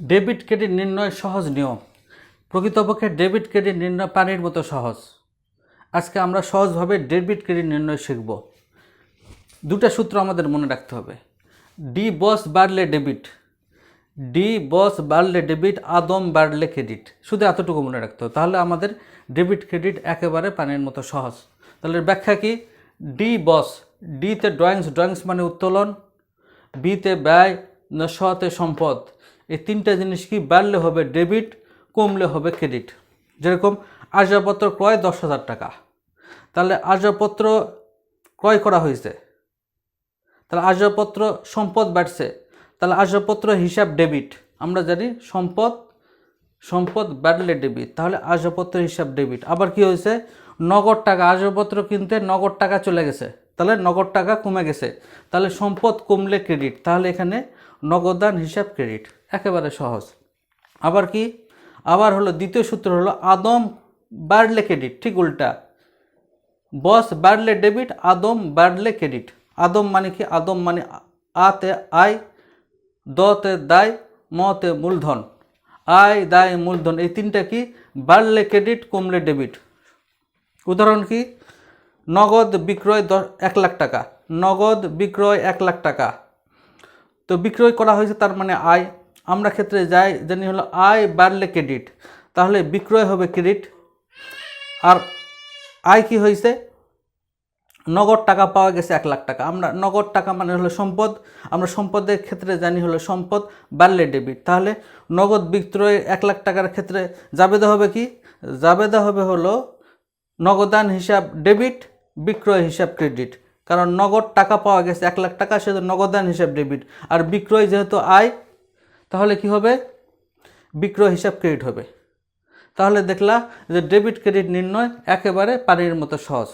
Debit credit নির্ণয় সহজ নিয়ম। প্রকৃতপক্ষে ডেবিট ক্রেডিট নির্ণয় পানির মতো সহজ। আজকে আমরা সহজভাবে ডেবিট ক্রেডিট নির্ণয় শিখব। দুটা সূত্র আমাদের মনে রাখতে হবে। ডি বস বাড়লে ডেবিট। ডি বস বাড়লে ডেবিট, আদম বাড়লে ক্রেডিট। শুধু এতটুকু মনে রাখতে হবে। তাহলে আমাদের ডেবিট ক্রেডিট একেবারে পানির মতো সহজ। তাহলে ব্যাখ্যা কি? ডি বস, ডিতে ড্রয়িংস ড্রয়িংস মানে উত্তোলন। বিতে ব্যয় সতে সম্পদ। তিনটা জিনিস কি বাড়লে হবে ডেবিট কমলে হবে ক্রেডিট যেরকম আসবাবপত্র ক্রয় দশ হাজার টাকা। তাহলে আসবাবপত্র ক্রয় করা হয়েছে। তাহলে আসবাবপত্র সম্পদ বাড়ছে। তাহলে আসবাবপত্র হিসাব ডেবিট আমরা জানি সম্পদ সম্পদ বাড়লে ডেবিট তাহলে আসবাবপত্র হিসাব ডেবিট আবার কি হয়েছে? নগদ টাকা, আসবাবপত্র কিনতে নগদ টাকা চলে গেছে। তাহলে নগদ টাকা কমে গেছে। তাহলে সম্পদ কমলে ক্রেডিট তাহলে এখানে নগদান হিসাব ক্রেডিট একেবারে সহজ। আবার কি? আবার হলো দ্বিতীয় সূত্র হলো আদম বাড়লে ক্রেডিট ঠিক উল্টা। বস বাড়লে ডেবিট আদম বাড়লে ক্রেডিট আদম মানে কি? আদম মানে আতে আয়, দতে দায়, মতে মূলধন। আয়, দায়, মূলধন, এই তিনটা কি? বাড়লে ক্রেডিট কমলে ডেবিট উদাহরণ কি? নগদ বিক্রয় দশ, এক লাখ টাকা। নগদ বিক্রয় এক লাখ টাকা। তো বিক্রয় করা হয়েছে তার মানে আয়। আমরা ক্ষেত্রে যাই, জানি হলো আয় বাড়লে ক্রেডিট। তাহলে বিক্রয় হবে ক্রেডিট। আর আয় কি হয়েছে? নগদ টাকা পাওয়া গেছে এক লাখ টাকা। আমরা নগদ টাকা মানে হলো সম্পদ। আমরা সম্পদের ক্ষেত্রে জানি হলো সম্পদ বাড়লে ডেবিট। তাহলে নগদ বিক্রয় এক লাখ টাকার ক্ষেত্রে জাবেদা হবে কি? জাবেদা হবে হলো নগদান হিসাব ডেবিট। বিক্রয় হিসাব ক্রেডিট। কারণ নগদ টাকা পাওয়া গেছে, এক লাখ টাকা সেহেতু নগদান হিসাব ডেবিট। আর বিক্রয় যেহেতু আয়, তাহলে কি হবে? বিক্রয় হিসাব ক্রেডিট হবে। তাহলে দেখলা যে ডেবিট ক্রেডিট নির্ণয় একেবারে পানির মতো সহজ।